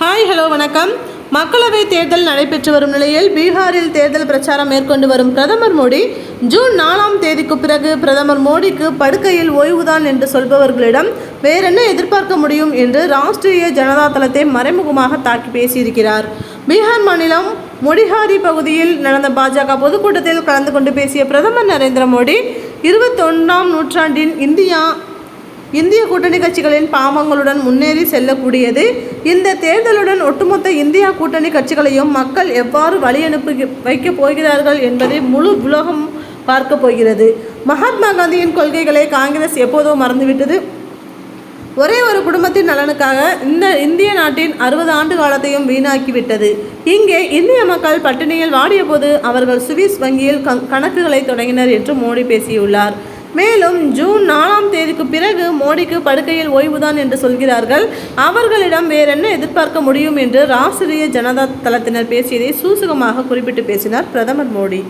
Hi hello வணக்கம். மக்களவை தேர்தல் நடைபெற்று வரும் நிலையில் பீகாரில் தேர்தல் பிரச்சாரம் மேற்கொண்டு வரும் பிரதமர் மோடி ஜூன் நாலாம் தேதிக்கு பிறகு பிரதமர் மோடிக்கு படுக்கையில் ஓய்வுதான் என்று சொல்பவர்களிடம் வேறென்ன எதிர்பார்க்க முடியும் என்று ராஷ்டிரிய ஜனதா தளத்தை மறைமுகமாக தாக்கி பேசியிருக்கிறார். பீகார் மாநிலம் மொடிஹாரி பகுதியில் நடந்த பாஜக பொதுக்கூட்டத்தில் கலந்து கொண்டு பேசிய பிரதமர் நரேந்திர மோடி இருபத்தொன்னாம் நூற்றாண்டின் இந்தியா இந்திய கூட்டணி கட்சிகளின் பாவங்களுடன் முன்னேறி செல்லக்கூடியது. இந்த தேர்தலுடன் ஒட்டுமொத்த இந்தியா கூட்டணி கட்சிகளையும் மக்கள் எவ்வாறு வழி அனுப்பி வைக்கப் போகிறார்கள் என்பதை முழு உலகம் பார்க்க போகிறது. மகாத்மா காந்தியின் கொள்கைகளை காங்கிரஸ் எப்போதோ மறந்துவிட்டது. ஒரே ஒரு குடும்பத்தின் நலனுக்காக இந்த இந்திய நாட்டின் அறுபது ஆண்டு காலத்தையும் வீணாக்கிவிட்டது. இங்கே இந்திய மக்கள் பட்டினியில் வாடியபோது அவர்கள் சுவிஸ் வங்கியில் க- கணக்குகளை தொடங்கினர் என்று மோடி பேசியுள்ளார். மேலும் ஜூன் நாலாம் தேதிக்கு பிறகு மோடிக்கு படுக்கையில் ஓய்வுதான் என்று சொல்கிறார்கள். அவர்களிடம் வேறென்ன எதிர்பார்க்க முடியும் என்று ராஷ்டிரிய ஜனதா தளத்தினர் பேசியதை சூசகமாக குறிப்பிட்டு பேசினார் பிரதமர் மோடி.